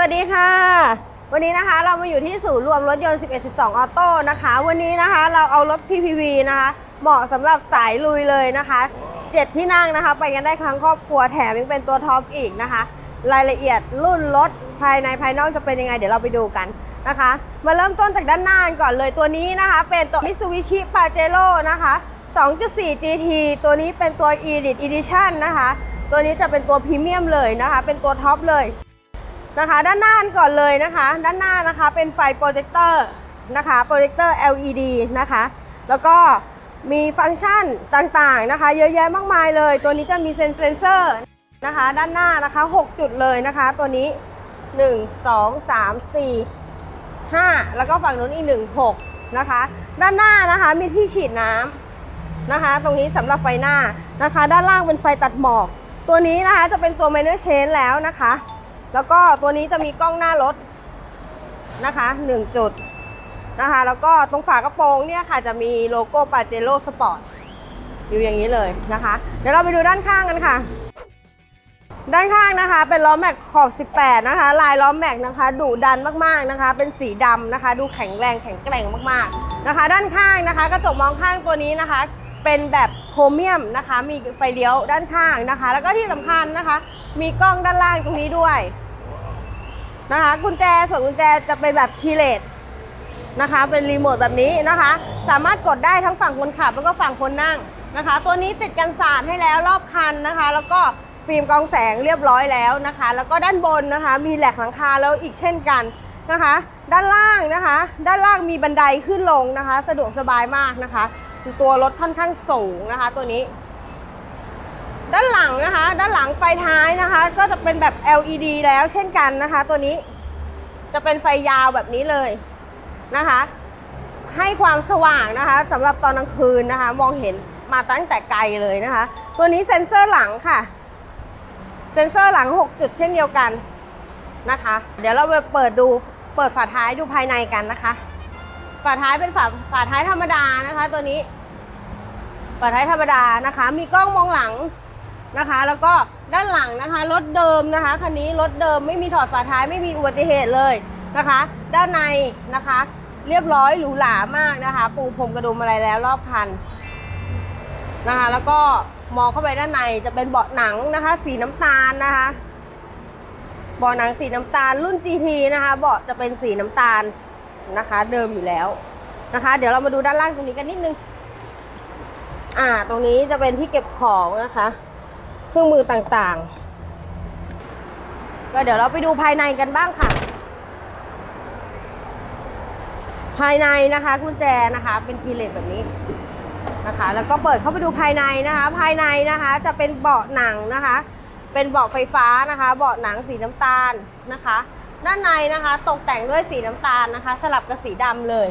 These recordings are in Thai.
สวัสดีค่ะ วันนี้นะคะเรามาอยู่ที่ศูนย์รวมรถยนต์ 11 12 ออโต้นะคะ วันนี้นะคะเราเอารถ PPV นะคะ เหมาะสำหรับสายลุยเลยนะคะเจ็ดที่นั่งนะคะ ไปกันได้ทั้งครอบครัวแถมยังเป็นตัวท็อปอีกนะคะ รายละเอียดรุ่นรถภายในภายนอกจะเป็นยังไง เดี๋ยวเราไปดูกันนะคะ มาเริ่มต้นจากด้านหน้ากันก่อนเลยตัวนี้นะคะ เป็นตัว Mitsubishi Pajero นะคะ 2.4 GT ตัวนี้เป็นตัว Elite Edition นะคะ ตัวนี้จะเป็นตัวพรีเมียมเลยนะคะ เป็นตัวท็อปเลย นะคะ ด้านหน้ากันก่อนเลยนะคะ ด้านหน้านะคะเป็นไฟโปรเจคเตอร์นะคะ โปรเจคเตอร์ LED นะคะ แล้วก็มีฟังก์ชันต่างๆนะคะ เยอะแยะมากมายเลย ตัวนี้จะมีเซนเซอร์นะคะ ด้านหน้านะคะ 6 จุดเลยนะคะ ตัวนี้ 1 2 3 4 5 แล้วก็ฝั่งนู้นอีก 1 6 นะคะ ด้านหน้านะคะมีที่ฉีดน้ำนะคะ ตรงนี้สำหรับไฟหน้านะคะ ด้านล่างเป็นไฟตัดหมอก ตัวนี้นะคะจะเป็นตัว minor change แล้วนะคะ แล้วก็ตัวนี้จะมีกล้องหน้ารถนะคะ1จุดนะคะ แล้วก็ตรงฝากระโปรงเนี่ยค่ะจะมีโลโก้ปาเจโร่สปอร์ตอยู่อย่างนี้เลยนะคะ เดี๋ยวเราไปดูด้านข้างกันค่ะ ด้านข้างนะคะ เป็นล้อแม็กขอบ 18 นะคะ ลายล้อแม็กนะคะดุดันมากๆนะคะ เป็นสีดำนะคะ ดูแข็งแรงแข็งแกร่งมากๆนะคะ ด้านข้างนะคะกระจกมองข้างตัวนี้นะคะ เป็นแบบโครเมียมนะคะ มีไฟเลี้ยวด้านข้างนะคะ แล้วก็ที่สำคัญนะคะ มีกล้องด้านล่างตรงนี้ด้วยนะคะ กุญแจส่วนกุญแจจะเป็นแบบคีย์เลสนะคะ เป็นรีโมทแบบนี้นะคะ สามารถกดได้ทั้งฝั่งคนขับแล้วก็ฝั่งคนนั่งนะคะ ตัวนี้ติดกันสาดให้แล้วรอบคันนะคะ แล้วก็ฟิล์มกรองแสงเรียบร้อยแล้วนะคะ แล้วก็ด้านบนนะคะ มีแหลกหลังคาแล้วอีกเช่นกันนะคะ ด้านล่างนะคะ ด้านล่างมีบันไดขึ้นลงนะคะ สะดวกสบายมากนะคะ ตัวรถค่อนข้างสูงนะคะ ตัวนี้ ด้านหลังนะคะ ด้านหลังไฟท้ายนะคะ ก็จะเป็นแบบ LED แล้วเช่นกันนะคะ ตัวนี้จะเป็นไฟยาวแบบนี้เลยนะคะ ให้ความสว่างนะคะสำหรับตอนกลางคืนนะคะ มองเห็นมาตั้งแต่ไกลเลยนะคะ ตัวนี้เซ็นเซอร์หลังค่ะ เซ็นเซอร์หลัง 6 จุดเช่นเดียวกันนะคะ เดี๋ยวเราไปเปิดดูเปิดฝาท้ายดูภายในกันนะคะ ฝาท้ายเป็นฝาฝาท้ายธรรมดานะคะ ตัวนี้ ฝาท้ายธรรมดานะคะ มีกล้องมองหลัง นะคะ แล้วก็ด้านหลังนะคะรถเดิมนะคะคันนี้รถเดิมไม่มีถอดฝาท้ายไม่มีอุบัติเหตุเลยนะคะ ด้านในนะคะ เรียบร้อยหรูหรามากนะคะ ปูพรมกระดุมอะไรแล้วรอบคันนะคะ แล้วก็มองเข้าไปด้านในจะเป็นเบาะหนังนะคะ สีน้ำตาลนะคะเบาะหนังสีน้ำตาลรุ่น GT นะคะเบาะจะเป็นสีน้ำตาลนะคะ เดิมอยู่แล้วนะคะ เดี๋ยวเรามาดูด้านล่างตรงนี้กันนิดนึง อ่า ตรงนี้จะเป็นที่เก็บของนะคะ รื่องมือต่างๆ ก็เดี๋ยวเราไปดูภายในกันบ้างค่ะ ภายในนะคะกุญแจนะคะเป็นคีย์เลสแบบนี้นะคะ แล้วก็เปิดเข้าไปดูภายในนะคะ ภายในนะคะจะเป็นเบาะหนังนะคะ เป็นเบาะไฟฟ้านะคะ เบาะหนังสีน้ำตาลนะคะ ด้านในนะคะตกแต่งด้วยสีน้ำตาลนะคะ สลับกับสีดำเลย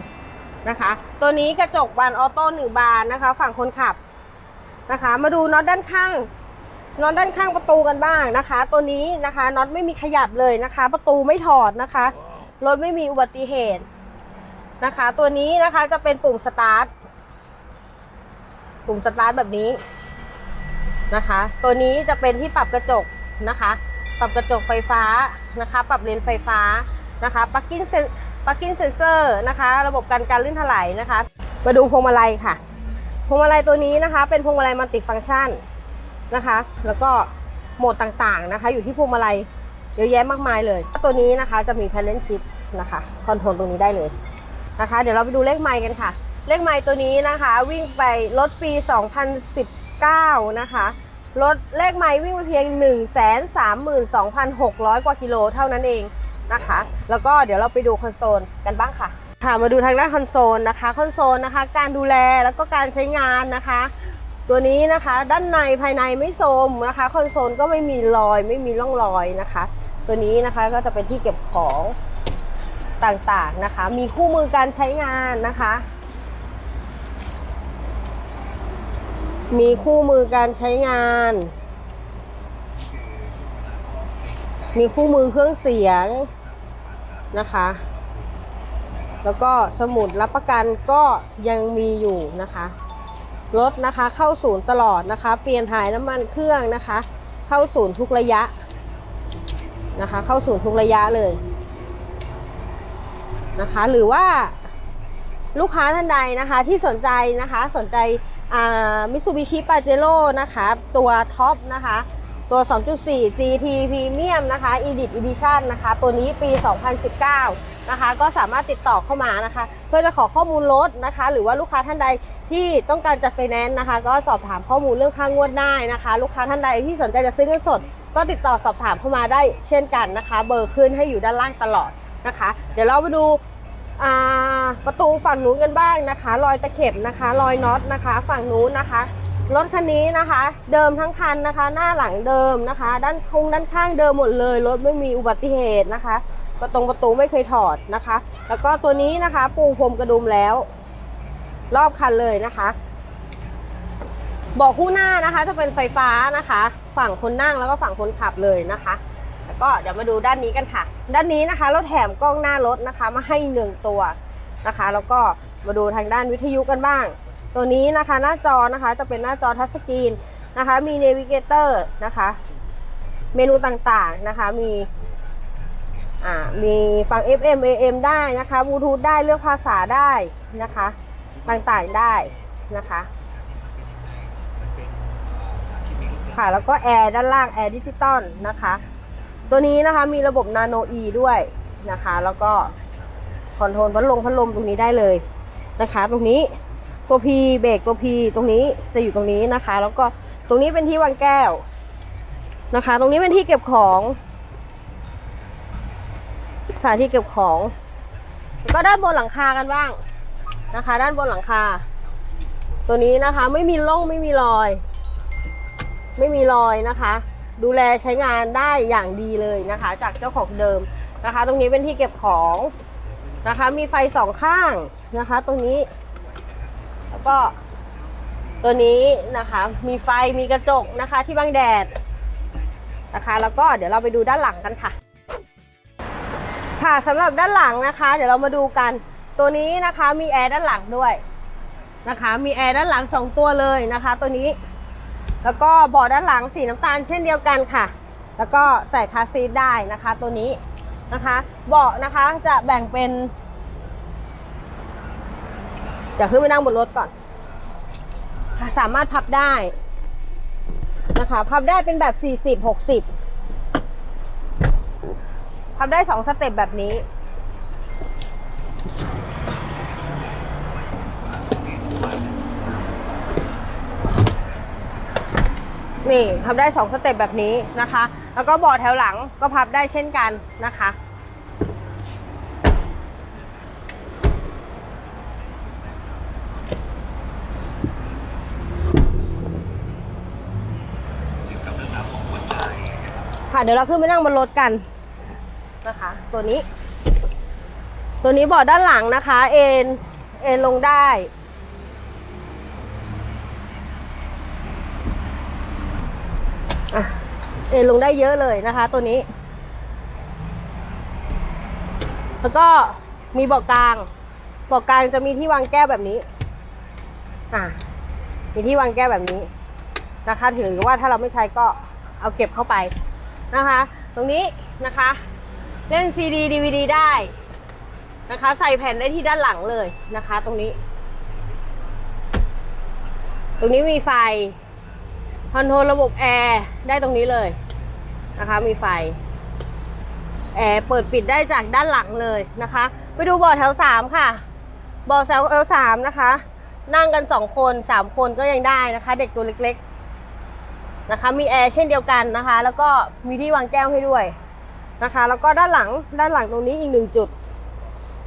นะคะ ตัวนี้กระจกบานออโต้หนึ่งบานนะคะ ฝั่งคนขับนะคะ มาดูน็อตด้านข้าง น็อตด้านข้างประตูกันบ้างนะคะ ตัวนี้นะคะน็อตไม่มีขยับเลยนะคะ ประตูไม่ถอดนะคะรถไม่มีอุบัติเหตุนะคะ ตัวนี้นะคะจะเป็นปุ่มสตาร์ทปุ่มสตาร์ทแบบนี้นะคะ ตัวนี้จะเป็นที่ปรับกระจกนะคะ ปรับกระจกไฟฟ้านะคะ ปรับเลนไฟฟ้านะคะปักกิ้งเซนปักกิ้งเซนเซอร์นะคะ ระบบการการลื่นถลายนะคะ มาดูพวงมาลัยค่ะ พวงมาลัยตัวนี้นะคะ เป็นพวงมาลัยมัลติฟังก์ชัน นะคะ แล้วก็โหมดต่างๆนะคะ อยู่ที่พวงมาลัยเยอะแยะมากมายเลย ตัวนี้นะคะจะมี p a d e l shift นะคะคอนโทรลตรงนี้ได้เลยนะคะ เดี๋ยวเราไปดูเลขไมล์กันค่ะ เลขไมล์ตัวนี้นะคะ วิ่งไปรถปี 2019 นะคะรถเลขไมล์วิ่งไปเพียง 132,600 กว่ากิโลเท่านั้นเองนะคะ แล้วก็เดี๋ยวเราไปดูคอนโซลกันบ้างค่ะค่ะมาดูทางด้านคอนโซลนะคะ คอนโซลนะคะ การดูแลแล้วก็การใช้งานนะคะ ตัวนี้นะคะ ด้านในภายในไม่โทรมนะคะ คอนโซลก็ไม่มีรอยไม่มีร่องรอยนะคะ ตัวนี้นะคะก็จะเป็นที่เก็บของต่างๆนะคะ มีคู่มือการใช้งานนะคะ มีคู่มือการใช้งาน มีคู่มือเครื่องเสียงนะคะ แล้วก็สมุดรับประกันก็ยังมีอยู่นะคะ รถนะคะเข้าศูนย์ตลอดนะคะ เปลี่ยนถ่ายน้ำมันเครื่องนะคะ เข้าศูนย์ทุกระยะนะคะ เข้าศูนย์ทุกระยะเลยนะคะ หรือว่าลูกค้าท่านใดนะคะที่สนใจนะคะสนใจมิซูบิชิปาเจโร่นะคะตัวท็อปนะคะตัว 2.4 GT Premium นะคะ Edit Edition นะคะ ตัวนี้ปี 2019 นะคะ ก็สามารถติดต่อเข้ามานะคะ เพื่อจะขอข้อมูลรถนะคะ หรือว่าลูกค้าท่านใดที่ต้องการจัดไฟแนนซ์นะคะ ก็สอบถามข้อมูลเรื่องค่างวดได้นะคะ ลูกค้าท่านใดที่สนใจจะซื้อเงินสด ก็ติดต่อสอบถามเข้ามาได้เช่นกันนะคะ เบอร์ขึ้นให้อยู่ด้านล่างตลอดนะคะ เดี๋ยวเราไปดูประตูฝั่งนู้นกันบ้างนะคะ รอยตะเข็บนะคะ รอยน็อตนะคะ ฝั่งนู้นนะคะรถคันนี้นะคะ เดิมทั้งคันนะคะ หน้าหลังเดิมนะคะ ด้านคงด้านข้างเดิมหมดเลย รถไม่มีอุบัติเหตุนะคะ ประตงประตูไม่เคยถอดนะคะ แล้วก็ตัวนี้นะคะ ปูพรมกระดุมแล้ว รอบคันเลยนะคะบอกคู่หน้านะคะจะเป็นไฟฟ้านะคะ ฝั่งคนนั่งแล้วก็ฝั่งคนขับเลยนะคะ แล้วก็เดี๋ยวมาดูด้านนี้กันค่ะ ด้านนี้นะคะเราแถมกล้องหน้ารถนะคะ มาให้หนึ่งตัวนะคะ แล้วก็มาดูทางด้านวิทยุกันบ้าง ตัวนี้นะคะหน้าจอนะคะจะเป็นหน้าจอทัชสกรีนนะคะ มีเนวิเกเตอร์นะคะ เมนูต่างๆนะคะ มี อ่ามีฟัง FM AM ได้นะคะบลูทูธได้เลือกภาษาได้นะคะ ต่างๆได้นะคะค่ะแล้วก็แอร์ด้านล่างแอร์ดิจิตอลนะคะ ตัวนี้นะคะมีระบบนาโนอีด้วยนะคะ แล้วก็คอนโทรลพัดลมพัดลมตรงนี้ได้เลยนะคะ ตรงนี้ตัว P เบรกตัว P ตรงนี้จะอยู่ตรงนี้นะคะ แล้วก็ตรงนี้เป็นที่วางแก้วนะคะ ตรงนี้เป็นที่เก็บของ ค่ะที่เก็บของ ก็ด้านบนหลังคากันบ้างนะคะ ด้านบนหลังคา ตัวนี้นะคะไม่มีร่องไม่มีรอย ไม่มีรอยนะคะ ดูแลใช้งานได้อย่างดีเลยนะคะ จากเจ้าของเดิมนะคะ ตรงนี้เป็นที่เก็บของนะคะ มีไฟสองข้างนะคะ ตรงนี้แล้วก็ตัวนี้นะคะ มีไฟมีกระจกนะคะที่บังแดดนะคะ แล้วก็เดี๋ยวเราไปดูด้านหลังกันค่ะ ค่ะสำหรับด้านหลังนะคะ เดี๋ยวเรามาดูกัน ตัวนี้นะคะมีแอร์ด้านหลังด้วยนะคะ มีแอร์ด้านหลังสองตัวเลยนะคะ ตัวนี้ แล้วก็เบาะด้านหลังสีน้ำตาลเช่นเดียวกันค่ะ แล้วก็ใส่คาซีทได้นะคะ ตัวนี้นะคะ เบาะนะคะจะแบ่งเป็นเดี๋ยวขึ้นไปนั่งบนรถก่อนสามารถพับได้นะคะ พับได้เป็นแบบ 40 60 พับได้สองสเต็ปแบบนี้ นี่พับได้สองสเต็ปแบบนี้นะคะ แล้วก็บาะแถวหลังก็พับได้เช่นกันนะคะค่ะเดี๋ยวเราขึ้นไปนั่งบนรถกัน ตัวนี้ ตัวนี้เบาะด้านหลังนะคะ เอ็นเอ็นลงได้อเอ็นลงได้เยอะเลยนะคะ ตัวนี้ แล้วก็มีเบาะกลางเบาะกลางจะมีที่วางแก้วแบบนี้ อะ มีที่วางแก้วแบบนี้นะคะ ถือว่าถ้าเราไม่ใช้ก็เอาเก็บเข้าไปนะคะ ตรงนี้นะคะ เล่นซีดีดีวดีได้นะคะ ใส่แผ่นได้ที่ด้านหลังเลยนะคะ ตรงนี้ ตรงนี้มีไฟคอนโทรลระบบแอร์ได้ตรงนี้เลยนะคะ มีไฟแอร์เปิดปิดได้จากด้านหลังเลยนะคะ ไปดูเบาะแถวสามค่ะเบาะแถวแถวสามนะคะ นั่งกันสองคนสามคนก็ยังได้นะคะ เด็กตัวเล็กๆนะคะ มีแอร์เช่นเดียวกันนะคะ แล้วก็มีที่วางแก้วให้ด้วย นะคะ แล้วก็ด้านหลังด้านหลังตรงนี้อีกหนึ่งจุด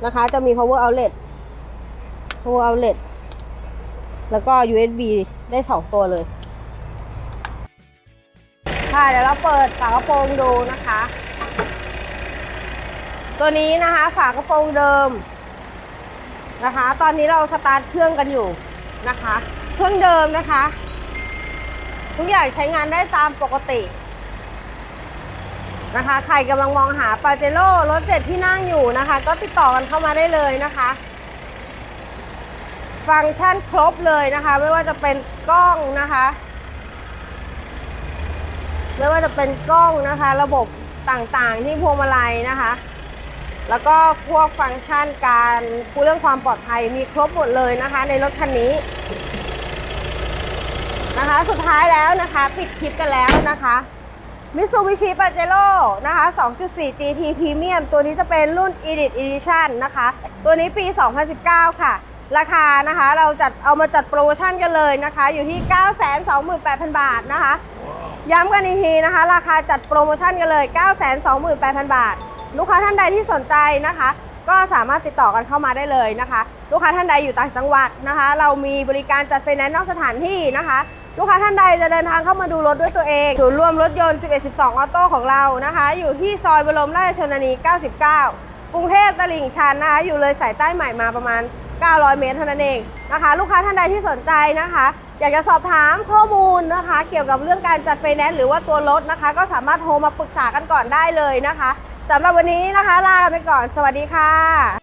นะคะ จะมี power outlet power outlet แล้วก็ USB ได้สองตัวเลยค่ะเดี๋ยวเราเปิดฝากระโปรงดูนะคะ ตัวนี้นะคะฝากระโปรงเดิมนะคะ ตอนนี้เราสตาร์ทเครื่องกันอยู่นะคะ เครื่องเดิมนะคะ ทุกอย่างใช้งานได้ตามปกติ นะคะ ใครกำลังมองหาปาเจโร่รถเจ็ดที่นั่งอยู่นะคะ ก็ติดต่อกันเข้ามาได้เลยนะคะ ฟังก์ชันครบเลยนะคะ ไม่ว่าจะเป็นกล้องนะคะ ไม่ว่าจะเป็นกล้องนะคะ ระบบต่างๆที่พวงมาลัยนะคะ แล้วก็พวกฟังก์ชันการพูดเรื่องความปลอดภัยมีครบหมดเลยนะคะ ในรถคันนี้นะคะ สุดท้ายแล้วนะคะ ปิดคลิปกันแล้วนะคะ มิ t ซูบิชิปาเจโร่นะคะ 2.4 GT Premium ตัวนี้จะเป็นรุ่น Edit Edition นะคะ ตัวนี้ปี 2019 ค่ะ ราคานะคะเราจัดเอามาจัดโปรโมชั่นกันเลยนะคะ อยู่ที่ 928,000 บาทนะคะ ย้ำกันอีกทีนะคะ ราคาจัดโปรโมชั่นกันเลย 928,000 บาท ลูกค้าท่านใดที่สนใจนะคะ ก็สามารถติดต่อกันเข้ามาได้เลยนะคะ ลูกค้าท่านใดอยู่ต่างจังหวัดนะคะ เรามีบริการจัดไฟแนนซ์นอกสถานที่นะคะ ลูกค้าท่านใดจะเดินทางเข้ามาดูรถด้วยตัวเองศูนย์รวมรถยนต์ 11 12 ออโต้ของเรานะคะ อยู่ที่ซอยบรมราชชนนี 99 กรุงเทพตลิ่งชันนะคะ อยู่เลยสายใต้ใหม่มาประมาณ 900 เมตรเท่านั้นเองนะคะ ลูกค้าท่านใดที่สนใจนะคะ อยากจะสอบถามข้อมูลนะคะ เกี่ยวกับเรื่องการจัดไฟแนนซ์หรือว่าตัวรถนะคะ ก็สามารถโทรมาปรึกษากันก่อนได้เลยนะคะสำหรับวันนี้นะคะ ลาไปก่อน สวัสดีค่ะ